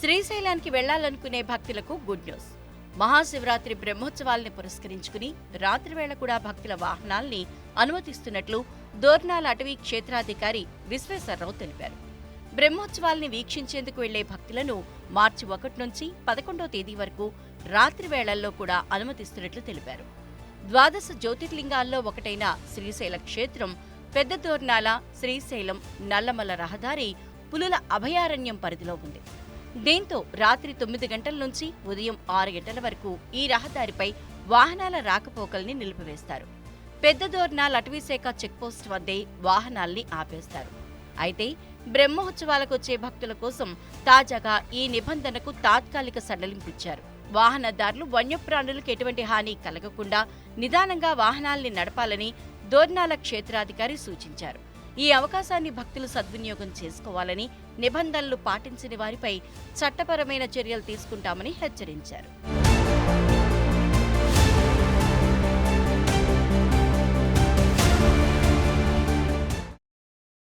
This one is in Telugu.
శ్రీశైలానికి వెళ్ళాలనుకునే భక్తులకు గుడ్ న్యూస్. మహాశివరాత్రి బ్రహ్మోత్సవాల్ని పురస్కరించుకుని రాత్రివేళ కూడా భక్తుల వాహనాల్ని అనుమతిస్తున్నట్లు దోర్నాల అటవీ క్షేత్రాధికారి విశ్వేశ్వరరావు తెలిపారు. బ్రహ్మోత్సవాల్ని వీక్షించేందుకు వెళ్ళే భక్తులను మార్చి ఒకటి నుంచి పదకొండో తేదీ వరకు రాత్రి వేళల్లో కూడా అనుమతిస్తున్నట్లు తెలిపారు. ద్వాదశ జ్యోతిర్లింగాల్లో ఒకటైన శ్రీశైల క్షేత్రం పెద్ద దోర్నాల శ్రీశైలం నల్లమల రహదారి పులుల అభయారణ్యం పరిధిలో ఉంది. దీంతో రాత్రి తొమ్మిది గంటల నుంచి ఉదయం ఆరు గంటల వరకు ఈ రహదారిపై వాహనాల రాకపోకల్ని నిలిపివేస్తారు. పెద్ద దోర్నాల్ అటవీశాఖ చెక్పోస్ట్ వద్దే వాహనాల్ని ఆపేస్తారు. అయితే బ్రహ్మోత్సవాలకు వచ్చే భక్తుల కోసం తాజాగా ఈ నిబంధనకు తాత్కాలిక సడలింపిచ్చారు. వాహనదారులు వన్యప్రాణులకు ఎటువంటి హాని కలగకుండా నిదానంగా వాహనాల్ని నడపాలని దోర్నాల క్షేత్రాధికారి సూచించారు. ఈ అవకాశాన్ని భక్తులు సద్వినియోగం చేసుకోవాలని నిబంధనలు పాటించని వారిపై చట్టపరమైన చర్యలు తీసుకుంటామని హెచ్చరించారు.